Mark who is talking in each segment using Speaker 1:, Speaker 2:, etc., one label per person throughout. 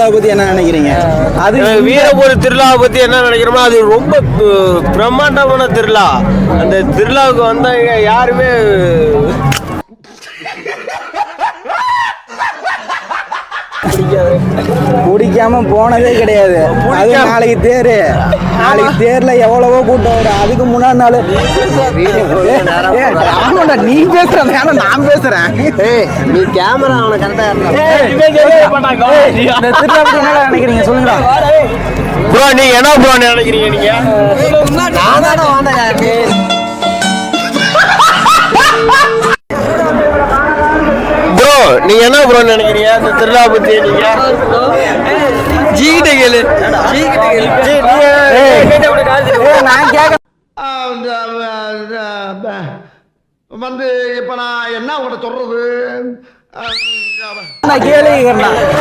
Speaker 1: நீங்க வீரபுரம் திருவிழா பத்தி என்ன நினைக்கிறீங்க? அது
Speaker 2: அஹ் வீரபுரம் திருவிழாவை பற்றி என்ன நினைக்கிறோம்னா அது ரொம்ப பிரம்மாண்டமான திருவிழா. அந்த திருவிழாவுக்கு வந்தவங்க யாருமே
Speaker 1: பிடிக்காம போனதே கிடையாது. அது நாளைக்கு தேரு. நாளைக்கு தேர்ல எவ்வளவோ கூட்டம் வரும். அதுக்கு முன்னாடி நாள் ஆமாடா நீ பேசுற வேணா நான் பேசுறேன்.
Speaker 3: நீ கேமரா அவனை
Speaker 1: பத்தி என்ன நினைக்கிறீங்க? சொல்லுங்க
Speaker 2: ப்ரோ நீங்க என்ன ப்ரோ நினைக்கிறீங்க நீங்க?
Speaker 3: நான் தானே வாண்டேன்
Speaker 2: நீங்க என்ன ப்ரோ நினைக்கிறீங்க இந்த திருவிழா பத்தி நீங்க ஜிகிட்ட கேளு. ஜி, நீங்க-
Speaker 1: ஏய், நான் கேட்க
Speaker 4: வந்து இப்ப நான் என்ன உங்கள்கிட்ட சொல்றது?
Speaker 1: நான்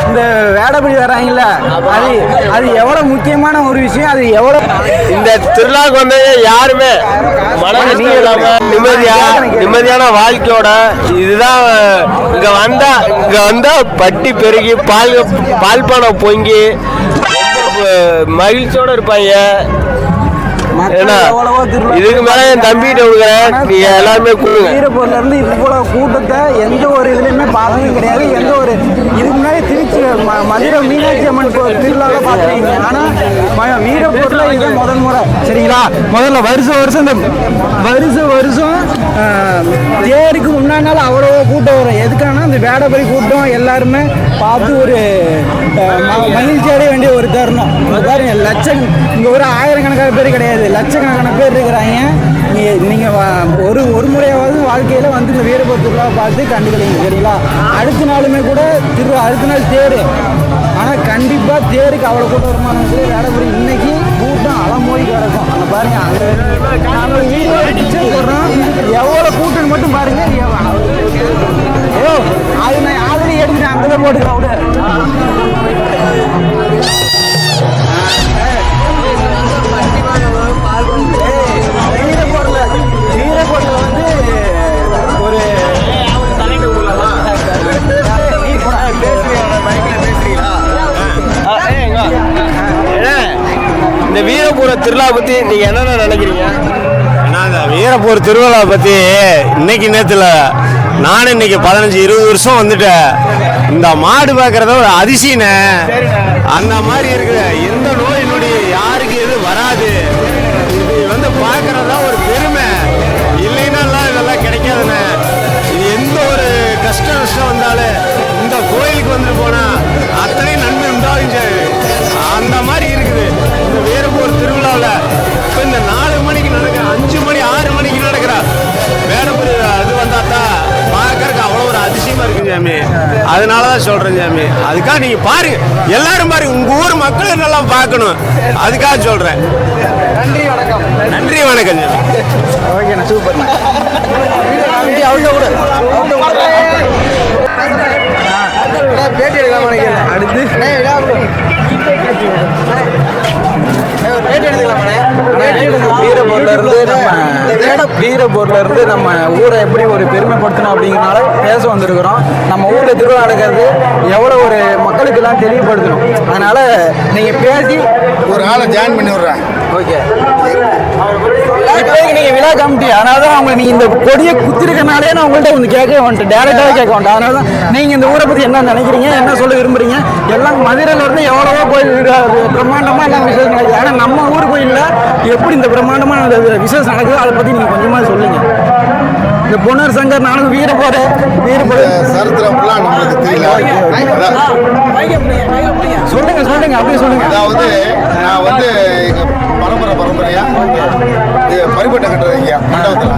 Speaker 1: இந்த வேடபடி வராங்கல்ல அது அது எவ்வளவு முக்கியமான ஒரு விஷயம் அது எவ்வளவு
Speaker 2: இந்த திருவிழாவுக்கு வந்து யாருமே மன நிம்மதியா நிம்மதியான வாழ்க்கையோட இதுதான் இங்க வந்தா இங்க வந்தா பட்டி பெருகி பால் பால் பொங்கி மகிழ்ச்சியோடு மகிழ்ச்சியோட இருப்பாங்க. ஏன்னா இதுக்கு மேல என் தம்பிகிட்ட கொடுக்குறேன். நீங்க எல்லாருமே கொடுங்க.
Speaker 1: வீரப்பூர்ல இருந்து இவ்வளவு கூட்டத்தை எந்த ஒரு இதுலயுமே பார்த்ததும் கிடையாது. எந்த ஒரு இதுக்கு முன்னாடி திருச்சி ம- மதுரை மீனாட்சி அம்மன் திருவிழாவில் பார்த்துருக்கீங்க. ஆனா ம- இதுதான் இது முதல் முறை. சரிங்களா? முதல்ல வருஷம் வருஷம் இந்த வருஷம் வருஷம் தேருக்கு முன்னாடினாலும் அவ்வளோ கூட்டம் வரும். எதுக்கான இந்த வேடபடி கூட்டம் எல்லாருமே பார்த்து ஒரு மகிழ்ச்சி அடைய வேண்டிய ஒரு தருணம். பாருங்க லட்சம் இங்கே ஒரு ஆயிரக்கணக்கான பேர் கிடையாது. லட்சக்கணக்கான பேர் இருக்கிறாங்க. நீ- நீங்கள் ஒரு ஒரு முறையாவது வாழ்க்கையில் வந்து இந்த வீரபுர திருவிழாவை பார்த்து கண்டுக்கிறீங்க சரிங்களா? அடுத்த நாளுமே கூட திரு அடுத்த நாள் தேர். ஆனால் கண்டிப்பாக தேருக்கு அவ்வளோ கூட்டம் வருமானம் வேடபுரி இன்னைக்கு கூட்டம் அலமோதி கிடக்கும். அங்க பாருங்க அங்கே போடுறோம். எவ்வளோ கூட்டுன்னு மட்டும் பாருங்க. ஐயோ அது நான் ஆல்ரெடி எடுத்துட்டேன் அங்கே போட்டுக்கிறேன் விடு. வீரப்போர்ல
Speaker 2: இந்த வீரபுர திருவிழா பத்தி நீங்க என்னென்ன நினைக்கிறீங்க?
Speaker 5: நான் வீரப்பூர் திருவிழா பற்றி இன்னைக்கு நேரத்தில் நானும் இன்னைக்கு பதினஞ்சு இருபது வருஷம் வந்துட்டேன். இந்த மாடு பார்க்குறத ஒரு அதிசயனே அந்த மாதிரி இருக்கிற எந்த நோய் பாருங்க எல்லாரும் பாருங்க உங்க ஊர் மக்களும் நல்லா பார்க்கணும். அதுக்காக சொல்றேன். நன்றி வணக்கம். நன்றி வணக்கம்.
Speaker 1: ஓகேண்ணா சூப்பர்ண்ணா
Speaker 3: பேட்டி எடுக்கலாம் நினைக்கிறேன்
Speaker 1: அடுத்து?
Speaker 3: பேட்டி
Speaker 1: வீரபோர்ல இருந்து நம்ம வீரபோர்ல இருந்து நம்ம ஊரை எப்படி ஒரு பெருமைப்படுத்தணும் அப்படிங்கறனால பேச வந்திருக்கிறோம். நம்ம ஊர்ல திருவிழா நடக்கிறது எவ்வளவு ஒரு எல்லாம் தெளிவுபடுத்தணும். அதனால நீங்க பேசி
Speaker 4: ஒரு ஆளை ஜாயின் பண்ணி விடுறேன்.
Speaker 1: ஓகே. இப்போதைக்கு நீங்க விழா கமிட்டி அதனால தான் அவங்க நீங்க இந்த கொடியை குத்திருக்கனாலே நான் உங்கள்ட்ட வந்து கேட்க வந்துட்டு டேரக்டாக கேட்க வேண்டாம். அதனால தான் நீங்க இந்த ஊரை பத்தி என்ன நினைக்கிறீங்க என்ன சொல்ல விரும்புறீங்க? எல்லாம் மதுரையில இருந்து எவ்வளவோ கோயில் இருக்கு. பிரம்மாண்டமா எல்லாம் விசேஷம் நடக்குது. ஆனா நம்ம ஊர் கோயில்ல எப்படி இந்த பிரம்மாண்டமான விசேஷம் நடக்குது அதை பத்தி நீங்க கொஞ்சமா சொல்லுங்க. இந்த பொன்னர் சங்கர் நானும் வீர போற வீர போற.
Speaker 4: சரித்திரம்லாம் நம்மளுக்கு தெரியல.
Speaker 1: சொல்லுங்க சொல்லுங்க அப்படியே சொல்லுங்க.
Speaker 4: அதாவது நான் வந்து எங்க பரம்பரை பரம்பரையா பரிபட்டை கட்டுறீங்க மண்டபத்தில்?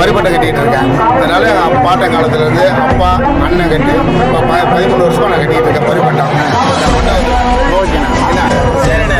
Speaker 4: பரிபட்டை கட்டிக்கிட்டு இருக்கேன். அதனால என் பாட்டன் காலத்துல இருந்து அப்பா அண்ணன் கட்டி பதிமூணு வருஷமா நான் கட்டிக்கிட்டு இருக்கேன் பரிபட்டம் ஓகேண்ணா. என்ன?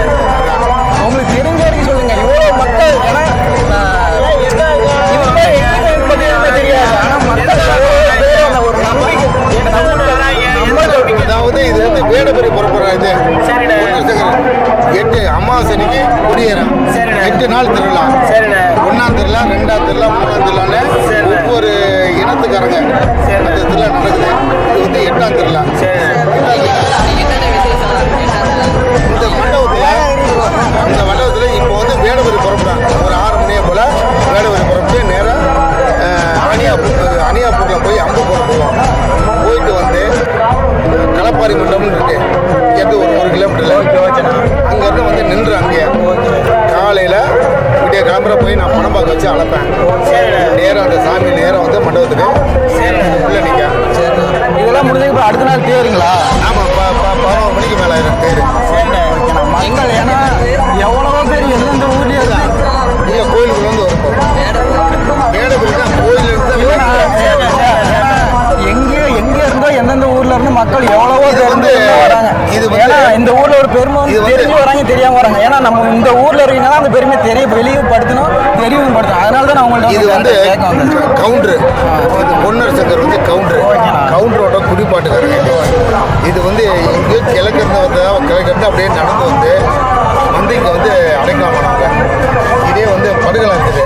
Speaker 1: அப்புறம் அடுத்த நாள் தேருங்களா
Speaker 4: ஆமாம் பதினோரு மணிக்கு மேலே ஆயிரும் தேர்
Speaker 1: மக்கள் ஏன்னா எவ்வளவோ பேர் எந்தெந்த ஊர்லயே
Speaker 4: இங்கே கோயிலுக்குள்ள வந்து வரும் தான் கோயிலிருந்து
Speaker 1: எங்க எங்க இருந்தோ எந்தெந்த ஊர்ல இருந்து மக்கள் எவ்வளவோ
Speaker 4: வந்து-
Speaker 1: வராங்க.
Speaker 4: இது
Speaker 1: ஏன்னா இந்த ஊர்ல ஒரு பெருமை தெரிஞ்சு வராங்க தெரியாம வராங்க. ஏன்னா நம்ம இந்த ஊர்ல இருக்கீங்கன்னா அந்த பெருமை தெரிய தெரியவும் படுத்தணும் தான் உங்கள்ட்ட
Speaker 4: இது வந்து கவுண்டரு. இது பொன்னர் சங்கர் வந்து கவுண்டரு. கவுண்டரோட குடிப்பாட்டுக்காரங்க இது. வந்து இங்கே கிழக்கு இருந்து வந்து கிழக்கு இருந்து அப்படியே நடந்து வந்து வந்து இங்கே வந்து அடைக்கலாம் பண்ணாங்க இதே வந்து படுகலாம் இருக்குது.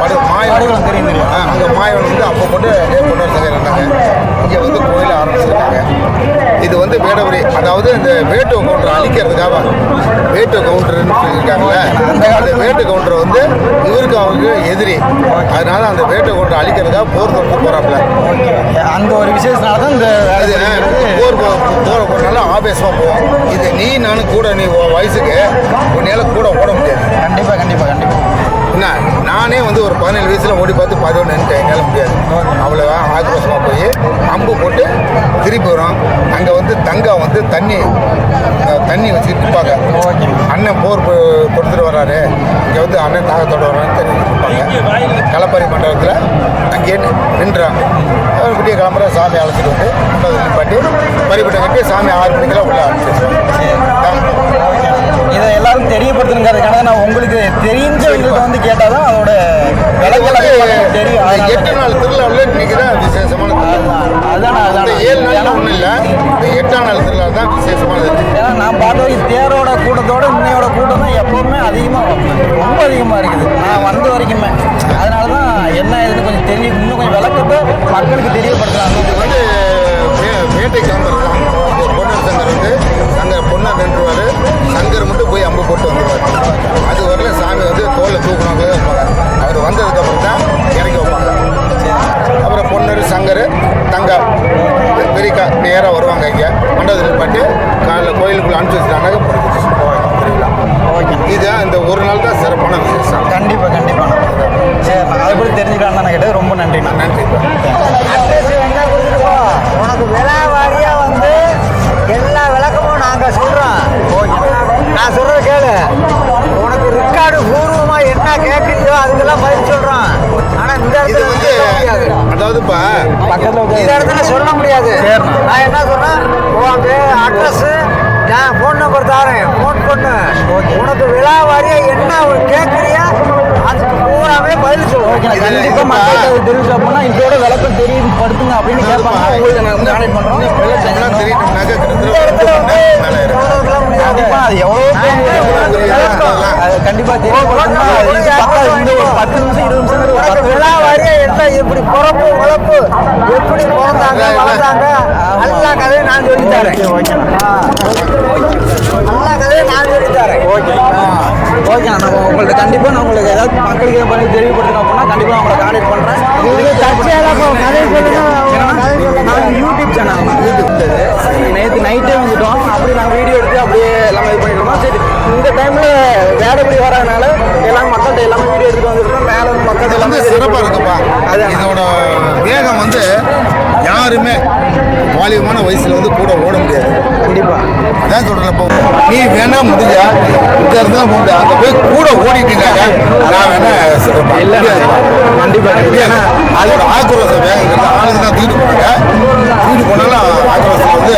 Speaker 4: படு
Speaker 1: படுகளம் தெரியும்,
Speaker 4: அங்கே மாயம் வந்து அப்போ போட்டு பொன்னர் சங்கர் இருந்தாங்க. இங்கே வந்து கோயில் ஆரம்பிச்சிருக்காங்க. இது வந்து வேடவரி அதாவது இந்த வேட்டு கவுண்டரை அழிக்கிறதுக்காக வேட்டு கவுண்டர்னு சொல்லியிருக்காங்கல்ல அந்த வேட்டு கவுண்டர் வந்து இவருக்கு அவருக்கு எதிரி. அதனால அந்த வேட்டு கவுண்டரை அழிக்கிறதுக்காக போர் தொடுத்து போறாப்புல.
Speaker 1: அந்த ஒரு விசேஷனால தான் இந்த
Speaker 4: போர் போ- போற போறனால ஆவேசமாக போவோம். இது நீ நானும் கூட நீ வயசுக்கு உன்னால கூட ஓட முடியாது.
Speaker 1: கண்டிப்பா கண்டிப்பா கண்டிப்பா.
Speaker 4: என்ன நானே வந்து ஒரு பதினேழு வயசுல ஓடி பார்த்து பதினொன்று என்னால் முடியாது. அவ்வளோவா ஆக்ரோஷமாக போய் அம்பு போட்டு திருப்பி வரோம் அங்கே வந்து தங்கா வந்து தண்ணி தண்ணி வச்சுட்டு நிற்பாங்க அண்ணன் போர் கொடுத்துட்டு வர்றாரு. இங்கே வந்து அண்ணன் தாகத்தோட வர்றான்னு தண்ணி நிற்பாங்க களப்பாரி மண்டபத்தில் அங்கேயே நின்றான் அவர் விடிய கிளம்புற சாமி அழைச்சிட்டு வந்து நிப்பாட்டி பறிப்பட்டை கட்டி சாமி ஆறு மணிக்கெல்லாம் உள்ள அனுப்பிச்சு
Speaker 1: இதை எல்லாரும் தெரியப்படுத்தணுங்கிறதுக்காக நான் உங்களுக்கு தெரிஞ்சவங்கள்ட்ட வந்து கேட்டாதான் அதோட விளக்கெல்லாம் எனக்கு தெரியும்.
Speaker 4: எட்டு நாள் திருவிழாவில் இன்னைக்கு தான் விசேஷமான திருவிழா.
Speaker 1: அதான்
Speaker 4: ஏழு நாள் ஒன்றும் இல்லை. எட்டாம் நாள் திருவிழா தான் விசேஷமானது
Speaker 1: ஏன்னா நான் பார்த்த வரைக்கும் தேரோட கூட்டத்தோட இன்னையோட கூட்டம் தான் எப்பவுமே அதிகமாக ரொம்ப அதிகமாக இருக்குது. நான் வந்த வரைக்குமே. அதனால தான் என்ன ஏதுன்னு கொஞ்சம் தெரிய இன்னும் கொஞ்சம் விளக்கத்தை மக்களுக்கு தெரியப்படுத்தலாம்.
Speaker 4: இது வந்து வேட்டை கிளம்புறது தான் பொன்னர் சங்கர் வந்து சங்கர் பொன்னர் நின்றுவார் சங்கர் மட்டும் போய் அம்பு மக்கள்
Speaker 1: கண்டிப்பாக மக்கள்கிட்ட அது தெரிவிச்சா போனால் இதோட விளக்கம் தெரியப்படுத்துங்க அப்படின்னு கேட்பாங்க. உங்களுக்கு பண்ணுறோம்
Speaker 4: ஆயிரும்.
Speaker 1: கண்டிப்பா அது எவ்வளோ அது கண்டிப்பா தெரியப்படுத்தணும்னா அது பத்தா இந்த ஒரு பத்து நிமிஷம் இருபது நிமிஷம் ஒரு
Speaker 3: உனக்கு
Speaker 1: பத்து
Speaker 3: விழா வாரியா என்ன எப்படி பிறப்பு வளர்ப்பு எப்படி பிறந்தாங்க வளர்ந்தாங்க? எல்லா கதையும் நான் சொல்லி தரேன். எல்லா கதையும் நான் சொல்லி தரேன்.
Speaker 1: ஓகே. ஓகே நம்ம உங்கள்ட்ட கண்டிப்பா நான் உங்களுக்கு ஏதாவது மக்களுக்கு பண்ணி தெரியப்படுத்தணும் அப்படின்னா கண்டிப்பா நான் உங்களை கான்டெக்ட் பண்றேன். நான் யூடியூப் சேனல் யூடியூப் நேற்று நைட்டே வந்துட்டோம். அப்படி நாங்கள் வீடியோ எடுத்து அப்படியே எல்லாமே இது இருந்தோம். சரி இந்த டைம்ல வேலைப்படி வராதனால எல்லாம் மக்கள்கிட்ட எல்லாமே வீடியோ எடுத்து வந்துருக்கோம். மேலே வந்து மக்கள்கிட்ட எல்லாமே
Speaker 4: சிறப்பாக இருக்குப்பா.
Speaker 1: அதான்.
Speaker 4: இதோட வேகம் வந்து யாருமே வாலிபமான வயசுல வந்து கூட ஓட முடியாது.
Speaker 1: கண்டிப்பா.
Speaker 4: அதான் சொல்றேன். இப்போ நீ வேணா முடிஞ்சா இந்த இடத்துல போட்டு அங்கே போய் கூட ஓடிட்டீங்க நான் வேணா
Speaker 1: இல்ல கண்டிப்பா
Speaker 4: ஏன்னா அதோட ஆக்ரோஷ வேகங்கிறது ஆளுங்க தான் தூக்கிட்டு போனாங்க தூக்கிட்டு போனாலும் ஆக்ரோஷம் வந்து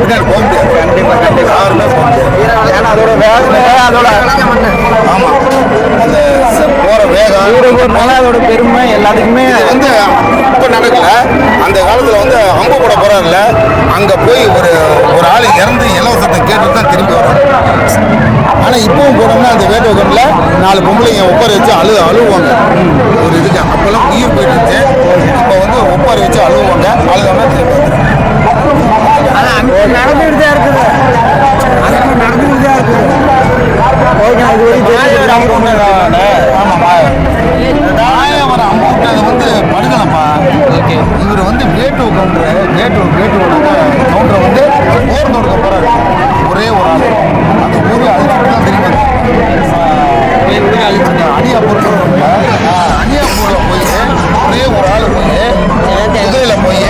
Speaker 4: பின்னாடி போக முடியாது.
Speaker 1: கண்டிப்பா கண்டிப்பா.
Speaker 4: யாருமே போக முடியாது.
Speaker 1: ஏன்னா அதோட வேகமே அதோட
Speaker 4: ஆமாம் அந்த போற வேகம்
Speaker 1: வீடு போறதுனால அதோட பெருமை எல்லாத்துக்குமே
Speaker 4: வந்து இப்போ நடக்கல. அந்த காலத்தில் வந்து அம்பு போட போறாருல அங்கே போய் ஒரு ஒரு ஆள் இறந்து இலவசத்தை கேட்டு தான் திரும்பி வரும் ஆனால் இப்பவும் போனோம்னா அந்த வேட்டுவகனில் நாலு பொம்பளைங்க உட்கார வச்சு அழு அழுவாங்க ஒரு இதுக்கு அப்போல்லாம் உயிர் போயிட்டு இருந்துச்சு. இப்போ வந்து உட்கார வச்சு அழுவாங்க அழுதோம்னா திரும்பி வந்துடும்
Speaker 1: நடந்துகிட்டு தான் இருக்குது. நடந்துகிட்டு தான் இருக்குது. ஓகே இது வரைக்கும்
Speaker 4: ஆமாப்பா மாயாவரம் அமௌண்ட் வந்து படுகலப்பா ஓகே. இவர் வந்து கேட்டு கவுண்டர் கேட்டு கேட்டு கவுண்டர் வந்து போர் தொடுக்க போறாரு ஒரே ஒரு ஆள். அந்த ஊரே அழிச்சுட்டு தான் தெரியும் அடியாப்பூர் அடியாப்பூரில் போய் ஒரே ஒரு ஆள் போய் குதிரையில் போய்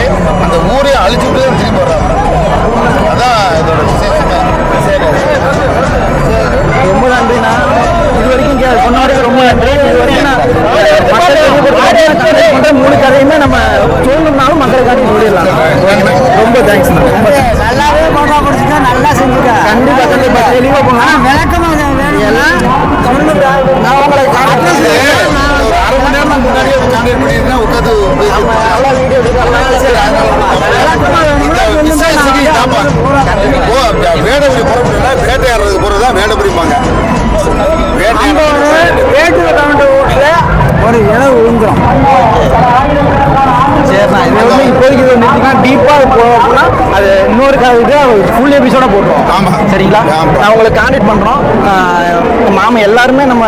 Speaker 4: அந்த ஊரே அழிச்சுட்டு தான் திரும்பி வர்றாங்க அதான் இதோட ஆமா.
Speaker 1: நான் உங்களை கான்டாக்ட் பண்ணுறோம் மாமா எல்லாருமே நம்ம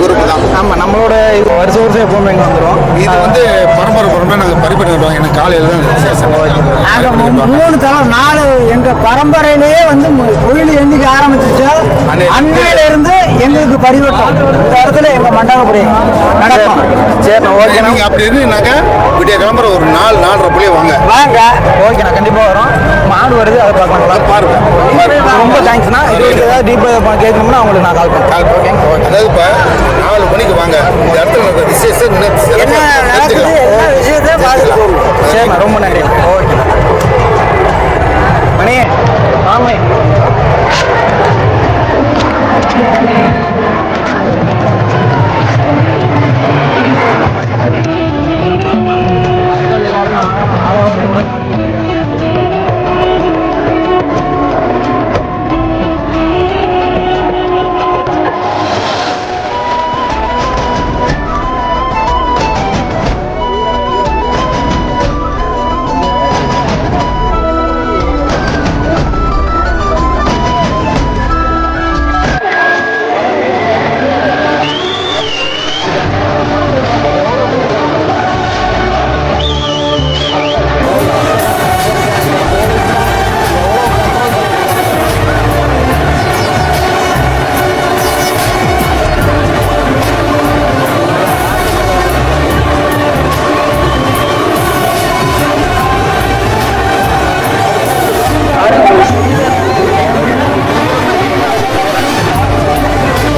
Speaker 4: குரூப் தான்.
Speaker 1: ஆமாம் நம்மளோட வருஷம் வருஷம் எப்பவுமே இங்கே வந்துடும்
Speaker 4: இது வந்து பரம்பரை பரம்பரை நாங்கள் பறிப்பட்டு விடுவோம் எனக்கு காலையில் தான் விசேஷம்.
Speaker 3: நாங்க மூ- மூணு தலம் நாலு எங்க பரம்பரையிலேயே வந்து கோயில் எண்ணிக்கை ஆரம்பிச்சிச்சு அன்னையில இருந்து எங்களுக்கு பரிவட்டம் இந்த இடத்துல எங்க மண்டபப்படி நடக்கும்.
Speaker 1: சரிண்ணா ஓகேண்ணா.
Speaker 4: நீங்கள் அப்படி இருந்தீங்கன்னாக்கா விடிய கிளம்புற ஒரு நாலு நாலரை புள்ளிய வாங்க.
Speaker 1: வாங்க. ஓகேண்ணா கண்டிப்பாக வரோம். மாடு வருது அதை பார்க்கலாம்.
Speaker 4: பாருங்க.
Speaker 1: ரொம்ப தேங்க்ஸ்ண்ணா இது ஏதாவது டீப்பாக கேட்கணும்னா உங்களுக்கு நான் கால் பண்ணுறேன்.
Speaker 4: கால் பண்ணுங்க. அதாவது இப்போ நாலு மணிக்கு வாங்க. இந்த இடத்துல நடக்கிற
Speaker 1: விசேஷத்தை ரொம்ப நன்றி. மணி ஆமாம்